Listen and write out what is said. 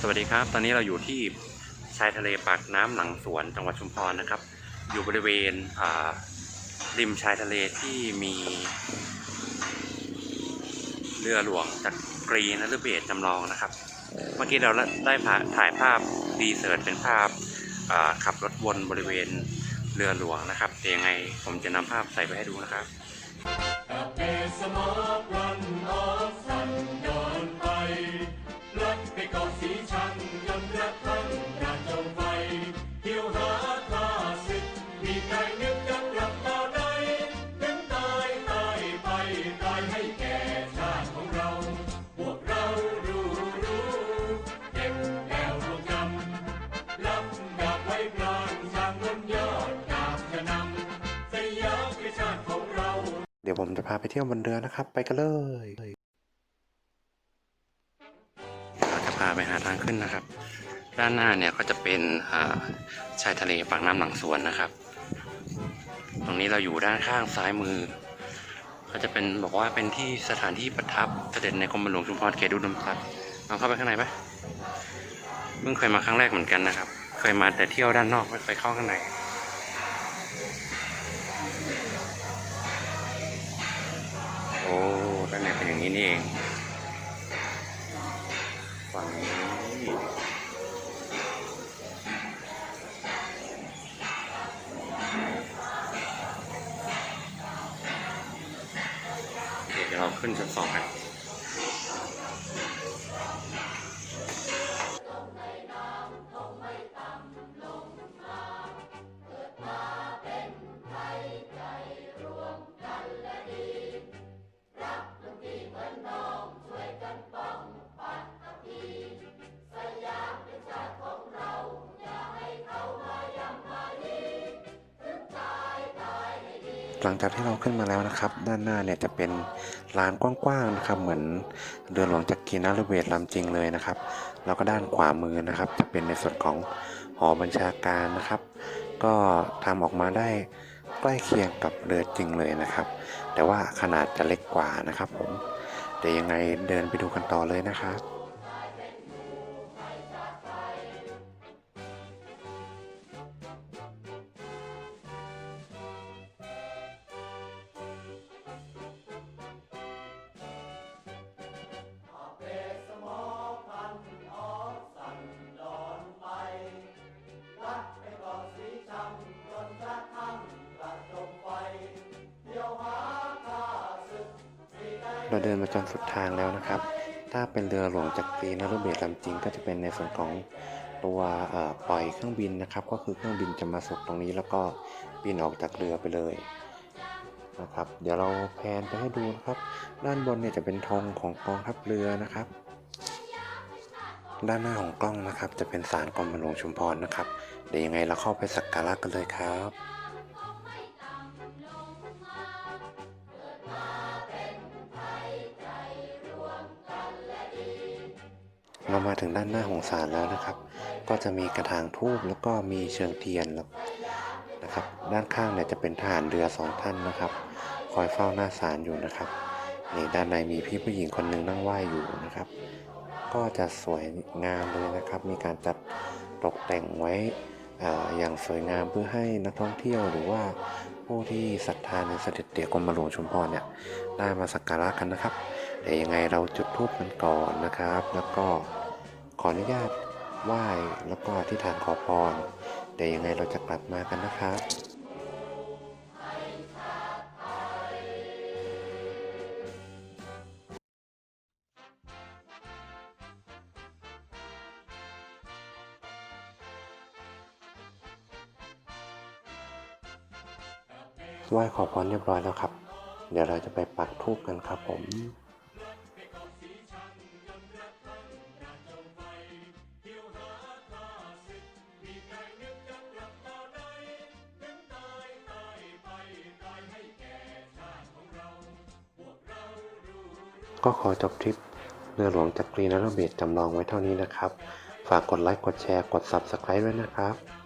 สวัสดีครับ ตอนนี้เราอยู่ที่ชายทะเลปากน้ำหลังสวนจังหวัดชุมพรนะครับ อยู่บริเวณริมชายทะเลที่มีเรือหลวงจากกรีนฤเบศจำลองนะครับ เมื่อกี้เราได้ถ่ายภาพดีเซิร์ตเป็นภาพาขับรถวนบริเวณเรือหลวงนะครับแต่ยังไงผมจะนำภาพใส่ไปให้ดูนะครับ ดี๋ยวผมจะพาไปเที่ยวบนเรือนะครับ ไปกันเลยเราจะพาไปหาทางขึ้นนะครับ ด้านหน้าเนี่ยก็จะเป็นชายทะเลปากน้ำหลังสวนนะครับ ตรงนี้เราอยู่ด้านข้างซ้ายมือ ก็จะเป็นบอกว่าเป็นที่สถานที่ประทับเสด็จในกรมหลวงชุมพรเขตอุดมศัดิ์ลองเข้าไปข้างในปะเพิ่งเคยมาครั้งแรกเหมือนกันนะครับ เคยมาแต่เที่ยวด้านนอกไม่เคยเข้าข้างในางในเป็นอย่างนี้นี่เอง ฝั่งนี้เคเดี๋ยวเราขึ้นชั้นสองกัน หลังจากที่เราขึ้นมาแล้วนะครับ ด้านหน้าเนี่ยจะเป็นลานกว้างๆนะครับ เหมือนเรือหลวงจักรีนฤเบศลำจริงเลยนะครับ แล้วก็ด้านขวามือนะครับ จะเป็นในส่วนของหอบัญชาการนะครับ ก็ทำออกมาได้ใกล้เคียงกับเรือจริงเลยนะครับ แต่ว่าขนาดจะเล็กกว่านะครับผมเดี๋ยวยังไงเดินไปดูกันต่อเลยนะครับ เราเดินมาจนสุดทางแล้วนะครับ ถ้าเป็นเรือหลวงจากกรีนฤเบศลำจริงก็จะเป็นในส่วนของตัวปล่อยเครื่องบินนะครับ ก็คือเครื่องบินจะมาสุกตรงนี้ แล้วก็บินออกจากเรือไปเลยนะครับ เดี๋ยวเราแพนไปให้ดูนะครับ ด้านบนเนี่ยจะเป็นธงของกองทัพเรือนะครับ ด้านหน้าของกล้องนะครับ จะเป็นศาลกรมหลวงชุมพรนะครับ เดี๋ยวยังไงเราเข้าไปสักการะกันเลยครับ เรามาถึงด้านหน้าของศาลแล้วนะครับ ก็จะมีกระถางทูบแล้วก็มีเชิงเทียนแล้วนะครับ ด้านข้างเนี่ยจะเป็นทหารเรือสองท่านนะครับ คอยเฝ้าหน้าศาลอยู่นะครับนี่ด้านในมีพี่ผู้หญิงคนหนึ่งนั่งไหว้อยู่นะครับ ก็จะสวยงามเลยนะครับ มีการจัดตกแต่งไว้อออย่างสวยงามเพื่อให้นักท่องเที่ยวหรือว่าผู้ที่ศรัทธาในเสด็จเตี่ยกรมหลวงชุมพรเนี่ยได้มาสักการะกันนะครับเดี๋ยวยังไงเราจุดธูปกันก่อนนะครับ แล้วก็ ขออนุญาตไหว้แล้วก็อธิษฐานขอพรเดี๋ยวยังไงเราจะกลับมากันนะครับไหว้ขอพรเรียบร้อยแล้วครับ เดี๋ยวเราจะไปปักธูปกันครับผม ก็ขอจบทริปเรือหลวงจักรีนรเบศจำลองไว้เท่านี้นะครับ ฝากกดไลค์ กดแชร์ กด Subscribe ด้วยนะครับ